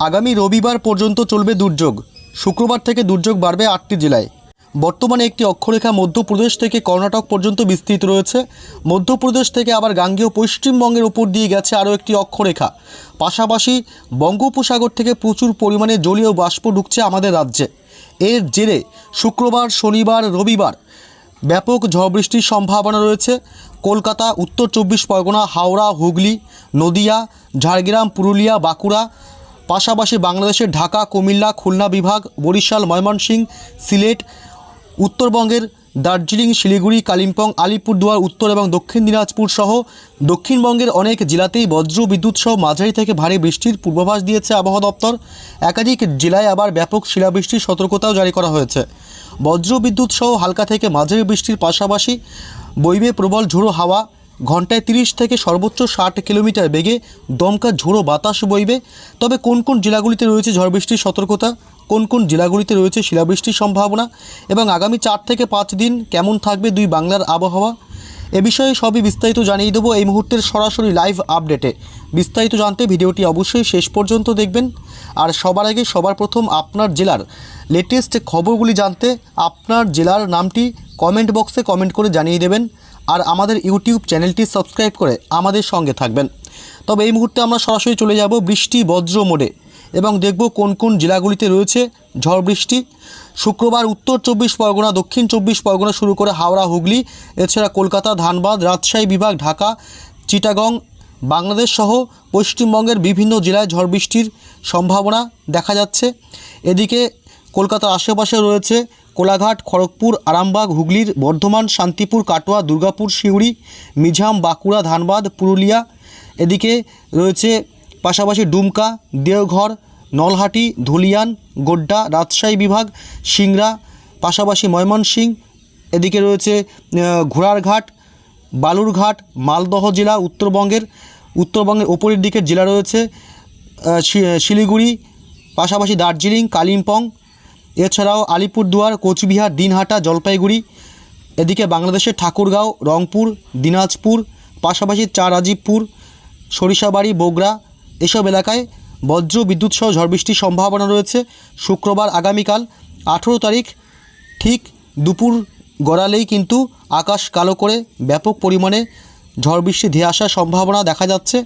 আগামী রবিবার পর্যন্ত চলবে দুর্যোগ। শুক্রবার থেকে দুর্যোগ বাড়বে আটটি জেলায়। বর্তমানে একটি অক্ষরেখা মধ্যপ্রদেশ থেকে কর্ণাটক পর্যন্ত বিস্তৃত রয়েছে। মধ্যপ্রদেশ থেকে আবার গাঙ্গেয় পশ্চিমবঙ্গের উপর দিয়ে গেছে আরও একটি অক্ষরেখা। পাশাপাশি বঙ্গোপসাগর থেকে প্রচুর পরিমাণে জলীয় বাষ্প ঢুকছে আমাদের রাজ্যে। এর জেরে শুক্রবার, শনিবার, রবিবার ব্যাপক ঝড় বৃষ্টির সম্ভাবনা রয়েছে। কলকাতা, উত্তর চব্বিশ পরগনা, হাওড়া, হুগলি, নদিয়া, ঝাড়গ্রাম, পুরুলিয়া, বাঁকুড়া পাশাপাশি বাংলাদেশের ঢাকা, কুমিল্লা, খুলনা বিভাগ, বরিশাল, ময়মনসিংহ, সিলেট, উত্তরবঙ্গের দার্জিলিং, শিলিগুড়ি, কালিম্পং, আলিপুরদুয়ার, উত্তর এবং দক্ষিণ দিনাজপুর সহ দক্ষিণবঙ্গের অনেক জেলাতেই বজ্র বিদ্যুৎ সহ মাঝারি থেকে ভারী বৃষ্টির পূর্বাভাস দিয়েছে আবহাওয়া দপ্তর। একাধিক জেলায় আবার ব্যাপক শিলাবৃষ্টির সতর্কতাও জারি করা হয়েছে। বজ্র বিদ্যুৎ সহ হালকা থেকে মাঝারি বৃষ্টির পাশাপাশি বইবে প্রবল ঝোড়ো হাওয়া ঘন্টায় তিরিশ থেকে সর্বোচ্চ ষাট কিলোমিটার বেগে দমকা ঝোড়ো বাতাস বইবে। তবে কোন কোন জেলাগুলিতে রয়েছে ঝড় বৃষ্টির সতর্কতা? কোন কোন জেলাগুলিতে রয়েছে শিলাবৃষ্টির সম্ভাবনা? এবং আগামী চার থেকে পাঁচ দিন কেমন থাকবে দুই বাংলার আবহাওয়া? এ বিষয়ে সবই বিস্তারিত জানিয়ে দেবো এই মুহূর্তের সরাসরি লাইভ আপডেটে। বিস্তারিত জানতে ভিডিওটি অবশ্যই শেষ পর্যন্ত দেখবেন। আর সবার আগে সবার প্রথম আপনার জেলার লেটেস্ট খবরগুলি জানতে আপনার জেলার নামটি কমেন্ট বক্সে কমেন্ট করে জানিয়ে দেবেন। আর আমাদের ইউটিউব চ্যানেলটি সাবস্ক্রাইব করে আমাদের সঙ্গে থাকবেন। তবে এই মুহূর্তে আমরা সরাসরি চলে যাব বৃষ্টি বজ্র মোডে এবং দেখব কোন কোন জেলাগুলিতে রয়েছে ঝড় বৃষ্টি। শুক্রবার উত্তর চব্বিশ পরগনা, দক্ষিণ চব্বিশ পরগনা শুরু করে হাওড়া, হুগলি, এছাড়া কলকাতা, ধানবাদ, রাজশাহী বিভাগ, ঢাকা, চিটাগং, বাংলাদেশ সহ পশ্চিমবঙ্গের বিভিন্ন জেলায় ঝড় বৃষ্টির সম্ভাবনা দেখা যাচ্ছে। এদিকে কলকাতার আশেপাশে রয়েছে কোলাঘাট, খড়গপুর, আরামবাগ, হুগলির বর্ধমান, শান্তিপুর, কাটোয়া, দুর্গাপুর, সিউড়ি মিঝাম বাঁকুড়া, ধানবাদ, পুরুলিয়া, এদিকে রয়েছে পাশাপাশি ডুমকা, দেওঘর, নলহাটি, ধুলিয়ান, গোড্ডা, রাজশাহী বিভাগ, সিংড়া, পাশাপাশি ময়মনসিংহ এদিকে রয়েছে ঘোড়ারঘাট, বালুরঘাট, মালদহ জেলা, উত্তরবঙ্গের উত্তরবঙ্গের ওপরের দিকের জেলা রয়েছে শিলিগুড়ি, পাশাপাশি দার্জিলিং, কালিম্পং এছাড়াও আলিপুরদুয়ার, কোচবিহার, দিনহাটা, জলপাইগুড়ি, এদিকে বাংলাদেশের ঠাকুরগাঁও, রংপুর, দিনাজপুর, পাশাপাশি চার রাজীবপুর সরিষাবাড়ি, বগুড়া এসব এলাকায় বজ্র বিদ্যুৎ সহ ঝড় বৃষ্টির সম্ভাবনা রয়েছে। শুক্রবার আগামীকাল আঠেরো তারিখ ঠিক দুপুর গড়ালেই কিন্তু আকাশ কালো করে ব্যাপক পরিমাণে ঝড় বৃষ্টি ধেয়ে আসার সম্ভাবনা দেখা যাচ্ছে।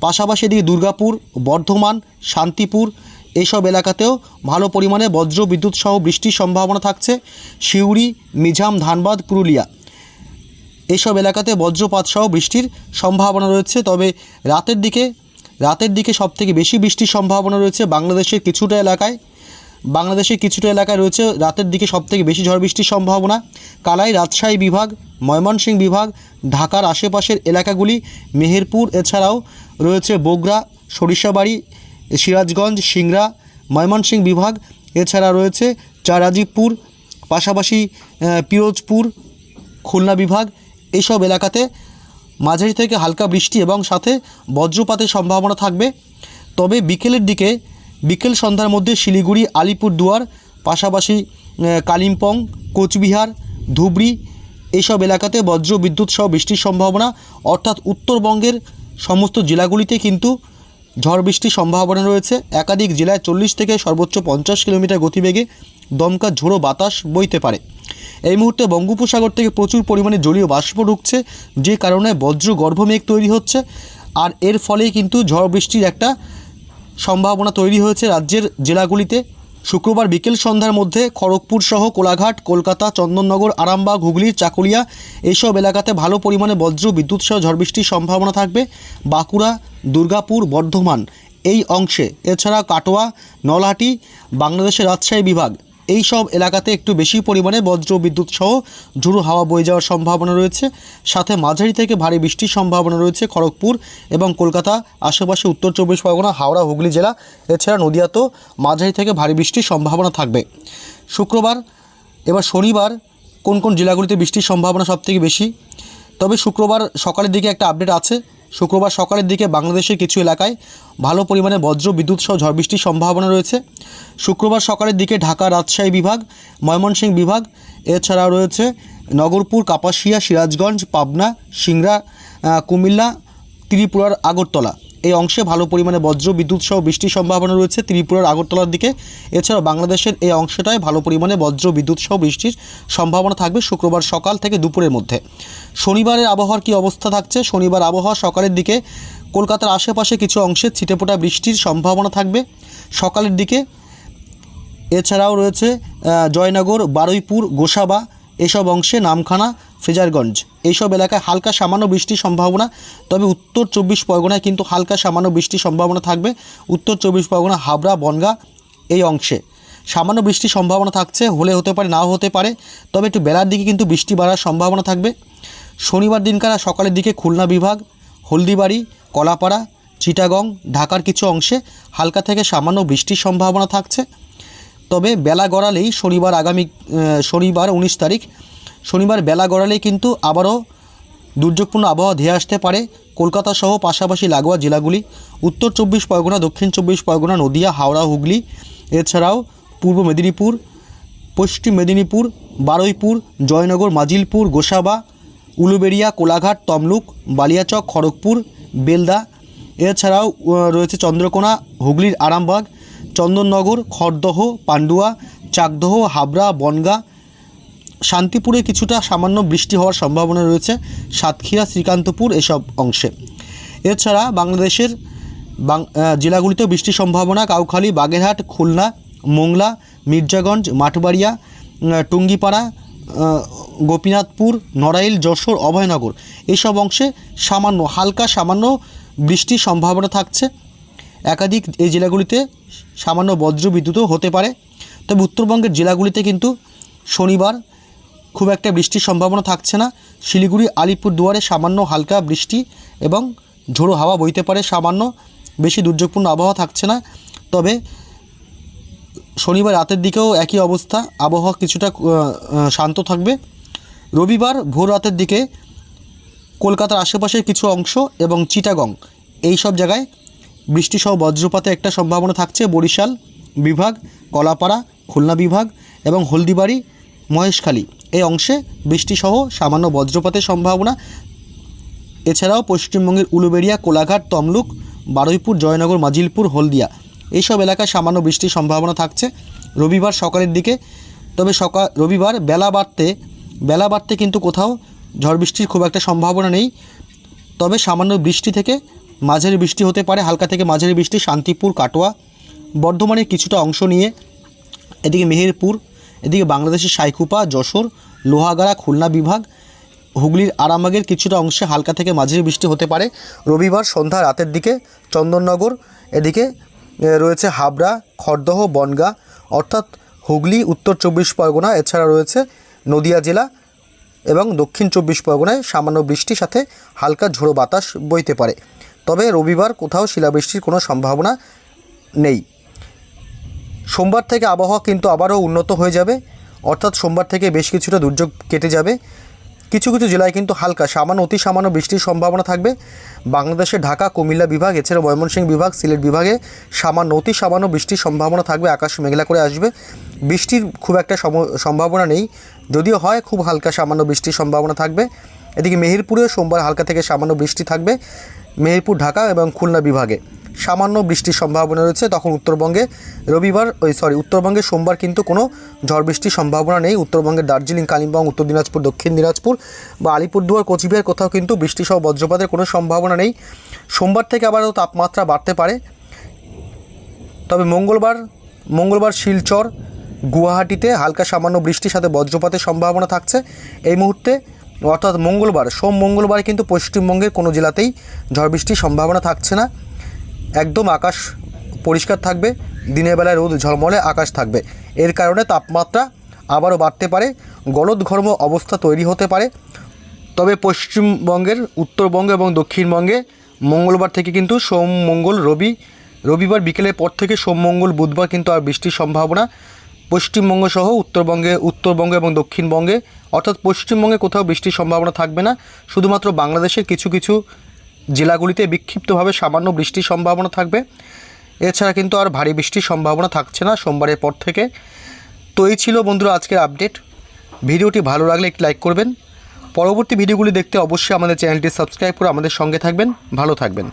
পাশাপাশি এদিকে দুর্গাপুর, বর্ধমান, শান্তিপুর এইসব এলাকাতেও ভালো পরিমাণে বজ্র, বিদ্যুৎ সহ বৃষ্টির সম্ভাবনা থাকছে। সিউড়ি, মিঝাম, ধানবাদ, পুরুলিয়া এইসব এলাকাতে বজ্রপাত সহ বৃষ্টির সম্ভাবনা রয়েছে। তবে রাতের দিকে রাতের দিকে সবথেকে বেশি বৃষ্টির সম্ভাবনা রয়েছে বাংলাদেশের কিছুটা এলাকায়। বাংলাদেশের কিছুটা এলাকায় রয়েছে রাতের দিকে সবথেকে বেশি ঝড় বৃষ্টির সম্ভাবনা। কালাই, রাজশাহী বিভাগ, ময়মনসিংহ বিভাগ, ঢাকার আশেপাশের এলাকাগুলি, মেহেরপুর এছাড়াও রয়েছে বগুড়া, সরিষাবাড়ি সিরাজগঞ্জ, সিংড়া, ময়মনসিংহ বিভাগ, এছাড়া রয়েছে চারাজিবপুর পাশাপাশি পিরোজপুর, খুলনা বিভাগ। এইসব এলাকাতে মাঝারি থেকে হালকা বৃষ্টি এবং সাথে বজ্রপাতের সম্ভাবনা থাকবে। তবে বিকেলের দিকে, বিকেল সন্ধ্যার মধ্যে শিলিগুড়ি, আলিপুরদুয়ার, পাশাপাশি কালিম্পং, কোচবিহার, ধুবড়ি এইসব এলাকাতে বজ্র বিদ্যুৎ সহ বৃষ্টির সম্ভাবনা। অর্থাৎ উত্তরবঙ্গের সমস্ত জেলাগুলিতে কিন্তু ঝড় বৃষ্টির সম্ভাবনা রয়েছে। একাধিক জেলায় চল্লিশ থেকে সর্বোচ্চ পঞ্চাশ কিলোমিটার গতিবেগে দমকা ঝোড়ো বাতাস বইতে পারে। এই মুহূর্তে বঙ্গোপসাগর থেকে প্রচুর পরিমাণে জলীয় বাষ্প ঢুকছে, যে কারণে বজ্র গর্ভমেঘ তৈরি হচ্ছে। আর এর ফলেই কিন্তু ঝড় বৃষ্টির একটা সম্ভাবনা তৈরি হয়েছে রাজ্যের জেলাগুলিতে। শুক্রবার বিকেল সন্ধ্যার মধ্যে খড়গপুর সহ কোলাঘাট, কলকাতা, চন্দননগর, আরামবাগ, হুগলি, চাকুলিয়া এইসব এলাকাতে ভালো পরিমাণে বজ্র, বিদ্যুৎ সহ ঝড় বৃষ্টির সম্ভাবনা থাকবে। বাঁকুড়া, দুর্গাপুর, বর্ধমান এই অংশে। এছাড়া কাটোয়া, নলহাটি, বাংলাদেশের রাজশাহী বিভাগ এই সব এলাকাতে একটু বেশি পরিমাণে বজ্র বিদ্যুৎ সহ ঝুড়ো হাওয়া বয়ে যাওয়ার সম্ভাবনা রয়েছে। সাথে মাঝারি থেকে ভারী বৃষ্টির সম্ভাবনা রয়েছে খড়গপুর এবং কলকাতা, আশেপাশে উত্তর চব্বিশ পরগনা, হাওড়া, হুগলি জেলা, এছাড়া নদিয়াতেও মাঝারি থেকে ভারী বৃষ্টির সম্ভাবনা থাকবে। শুক্রবার, এবার শনিবার কোন কোন জেলাগুলিতে বৃষ্টির সম্ভাবনা সবথেকে বেশি? তবে শুক্রবার সকালের দিকে একটা আপডেট আছে। শুক্রবার সকালের দিকে বাংলাদেশের কিছু এলাকায় ভালো পরিমাণে বজ্র, বিদ্যুৎ সহ ঝড় বৃষ্টির সম্ভাবনা রয়েছে। শুক্রবার সকালের দিকে ঢাকা রাজশাহী বিভাগ ময়মনসিং বিভাগ, এছাড়াও রয়েছে নগরপুর, কাপাসিয়া, সিরাজগঞ্জ, পাবনা, সিংড়া কুমিল্লা, ত্রিপুরার আগরতলা। এই অংশে ভালো পরিমাণে বজ্র, বিদ্যুৎ সহ বৃষ্টির সম্ভাবনা রয়েছে। ত্রিপুরার আগরতলার দিকে। এছাড়াও বাংলাদেশের এই অংশটায় ভালো পরিমাণে বজ্র, বিদ্যুৎ সহ বৃষ্টির সম্ভাবনা থাকবে শুক্রবার সকাল থেকে দুপুরের মধ্যে। শনিবারের আবহাওয়ার কী অবস্থা থাকছে? শনিবার আবহাওয়া সকালের দিকে। কলকাতার আশেপাশে কিছু অংশে ছিটেফোঁটা বৃষ্টির সম্ভাবনা থাকবে। সকালের দিকে এছাড়াও রয়েছে জয়নগর, বারুইপুর, গোসাবা, এসব অংশে নামখানা ফ্রেজারগঞ্জ এইসব এলাকায় হালকা সামান্য বৃষ্টির সম্ভাবনা, তবে উত্তর চব্বিশ পরগনায় কিন্তু হালকা সামান্য বৃষ্টির সম্ভাবনা থাকবে। উত্তর চব্বিশ পরগনা, হাবড়া, বনগা এই অংশে। সামান্য বৃষ্টির সম্ভাবনা থাকছে, হলে হতে পারে, নাও হতে পারে, তবে একটু বেলার দিকে কিন্তু বৃষ্টি বাড়ার সম্ভাবনা থাকবে। শনিবার দিনকার সকালের দিকে খুলনা বিভাগ, হলদিবাড়ি, কলাপাড়া, চিটাগং, ঢাকার কিছু অংশে হালকা থেকে সামান্য বৃষ্টির সম্ভাবনা থাকছে। তবে বেলা গড়ালেই শনিবার আগামী শনিবার উনিশ তারিখ শনিবার বেলা গড়ালেই কিন্তু আবারও দুর্যোগপূর্ণ আবহাওয়া ধেয়ে আসতে পারে। কলকাতা সহ পাশাপাশি লাগোয়া জেলাগুলি উত্তর চব্বিশ পরগনা, দক্ষিণ চব্বিশ পরগনা, নদিয়া, হাওড়া, হুগলি, এছাড়াও পূর্ব মেদিনীপুর, পশ্চিম মেদিনীপুর, বারুইপুর, জয়নগর, মাজিলপুর, গোসাবা, উলুবেড়িয়া, কোলাঘাট, তমলুক, বালিয়াচক, খড়গপুর, বেলদা, এছাড়াও রয়েছে চন্দ্রকোনা, হুগলির আরামবাগ, চন্দননগর, খড়দহ, পান্ডুয়া, চাকদহ, হাবড়া, বনগা শান্তিপুরে কিছুটা সামান্য বৃষ্টি হওয়ার সম্ভাবনা রয়েছে। সাতক্ষীরা, শ্রীকান্তপুর এসব অংশে। এছাড়া বাংলাদেশের জেলাগুলিতেও বৃষ্টির সম্ভাবনা। কাউখালী, বাগেরহাট, খুলনা, মোংলা, মির্জাগঞ্জ, মাঠবাড়িয়া টুঙ্গিপাড়া গোপীনাথপুর, নড়াইল, যশোর, অভয়নগর এইসব অংশে সামান্য, হালকা সামান্য বৃষ্টির সম্ভাবনা থাকছে। একাধিক এই জেলাগুলিতে সামান্য বজ্র বিদ্যুৎও হতে পারে। তবে উত্তরবঙ্গের জেলাগুলিতে কিন্তু শনিবার খুব একটা বৃষ্টির সম্ভাবনা থাকছে না। শিলিগুড়ি আলিপুর দুয়ারে সামান্য হালকা বৃষ্টি এবং ঝোড়ো হাওয়া বইতে পারে সামান্য বেশি দুর্যোগপূর্ণ আবহাওয়া থাকছে না। তবে শনিবার রাতের দিকেও একই অবস্থা, আবহাওয়া কিছুটা শান্ত থাকবে। রবিবার ভোর রাতের দিকে কলকাতার আশেপাশের কিছু অংশ এবং চিটাগং এই সব জায়গায় বৃষ্টিসহ বজ্রপাতের একটা সম্ভাবনা থাকছে। বরিশাল বিভাগ, কলাপাড়া, খুলনা বিভাগ এবং হলদিবাড়ি, মহেশখালী। এই অংশে বৃষ্টিসহ সামান্য বজ্রপাতের সম্ভাবনা। এছাড়াও পশ্চিমবঙ্গের উলুবেড়িয়া, কোলাঘাট, তমলুক, বারুইপুর, জয়নগর, মাজিলপুর, হলদিয়া এইসব এলাকায় সামান্য বৃষ্টির সম্ভাবনা থাকছে। রবিবার সকালের দিকে, তবে সকাল রবিবার বেলা বাড়তে বেলা বাড়তে কিন্তু কোথাও ঝড় বৃষ্টির খুব একটা সম্ভাবনা নেই। তবে সামান্য বৃষ্টি থেকে মাঝারি বৃষ্টি হতে পারে, হালকা থেকে মাঝারি বৃষ্টি শান্তিপুর, কাটোয়া, বর্ধমানের কিছুটা অংশ নিয়ে। এদিকে মেহেরপুর, এদিকে বাংলাদেশের সাইকুপা, যশোর লোহাগাড়া খুলনা বিভাগ। হুগলির আরামবাগের কিছুটা অংশে হালকা থেকে মাঝারি বৃষ্টি হতে পারে। রবিবার সন্ধ্যা রাতের দিকে চন্দননগর, এদিকে রয়েছে হাবড়া, খড়দহ, বনগা, অর্থাৎ হুগলি, উত্তর চব্বিশ পরগনা, এছাড়া রয়েছে নদিয়া জেলা এবং দক্ষিণ চব্বিশ পরগনায় সামান্য বৃষ্টির সাথে হালকা ঝোড়ো বাতাস বইতে পারে। তবে রবিবার কোথাও শিলাবৃষ্টির কোনো সম্ভাবনা নেই। সোমবার থেকে আবহাওয়া কিন্তু আবারও উন্নত হয়ে যাবে। অর্থাৎ সোমবার থেকে বেশ কিছুটা দুর্যোগ কেটে যাবে। কিছু কিছু জেলায় কিন্তু হালকা, সামান্য, অতি সামান্য বৃষ্টির সম্ভাবনা থাকবে। বাংলাদেশে ঢাকা, কুমিল্লা বিভাগ এছাড়া ময়মনসিংহ বিভাগ, সিলেট বিভাগে সামান্য, অতি সামান্য বৃষ্টির সম্ভাবনা থাকবে। আকাশ মেঘলা করে আসবে। বৃষ্টির খুব একটা সম- সম্ভাবনা নেই। যদিও হয় খুব হালকা, সামান্য বৃষ্টির সম্ভাবনা থাকবে। এদিকে মেহেরপুরেও সোমবার হালকা থেকে সামান্য বৃষ্টি থাকবে। মেহেরপুর, ঢাকা এবং খুলনা বিভাগে। সামান্য বৃষ্টির সম্ভাবনা রয়েছে। তখন উত্তরবঙ্গে রবিবার, ওই সরি উত্তরবঙ্গে সোমবার কিন্তু কোনো ঝড় বৃষ্টির সম্ভাবনা নেই। উত্তরবঙ্গের দার্জিলিং, কালিম্পং, উত্তর দিনাজপুর, দক্ষিণ দিনাজপুর বা আলিপুরদুয়ার, কোচবিহার কোথাও কিন্তু বৃষ্টিসহ বজ্রপাতের কোনো সম্ভাবনা নেই। সোমবার থেকে আবারও তাপমাত্রা বাড়তে পারে। তবে মঙ্গলবার মঙ্গলবার শিলচর, গুয়াহাটিতে হালকা সামান্য বৃষ্টির সাথে বজ্রপাতের সম্ভাবনা থাকছে। এই মুহূর্তে, অর্থাৎ মঙ্গলবার, সোম মঙ্গলবার কিন্তু পশ্চিমবঙ্গের কোনো জেলাতেই ঝড় বৃষ্টির সম্ভাবনা থাকছে না। একদম আকাশ পরিষ্কার থাকবে, দিনের বেলায় রোদ ঝলমলে আকাশ থাকবে। এর কারণে তাপমাত্রা আবারও বাড়তে পারে, গলদঘর্ম অবস্থা তৈরি হতে পারে। তবে পশ্চিমবঙ্গের, উত্তরবঙ্গ এবং দক্ষিণবঙ্গে মঙ্গলবার থেকে কিন্তু সোম, মঙ্গল, রবি, রবিবার বিকেলের পর থেকে সোম, মঙ্গল, বুধবার কিন্তু আর বৃষ্টির সম্ভাবনা। পশ্চিমবঙ্গ সহ উত্তরবঙ্গে, উত্তরবঙ্গ এবং দক্ষিণবঙ্গে, অর্থাৎ পশ্চিমবঙ্গে কোথাও বৃষ্টির সম্ভাবনা থাকবে না। শুধুমাত্র বাংলাদেশের কিছু কিছু জেলাগুলিতে বিক্ষিপ্তভাবে সামান্য বৃষ্টির সম্ভাবনা থাকবে। এছাড়া কিন্তু আর ভারী বৃষ্টির সম্ভাবনা থাকছে না সোমবারের পর থেকে। তো এই ছিল বন্ধুরা আজকের আপডেট। ভিডিওটি ভালো লাগলে একটি লাইক করবেন। পরবর্তী ভিডিওগুলি দেখতে অবশ্যই আমাদের চ্যানেলটি সাবস্ক্রাইব করে আমাদের সঙ্গে থাকবেন। ভালো থাকবেন।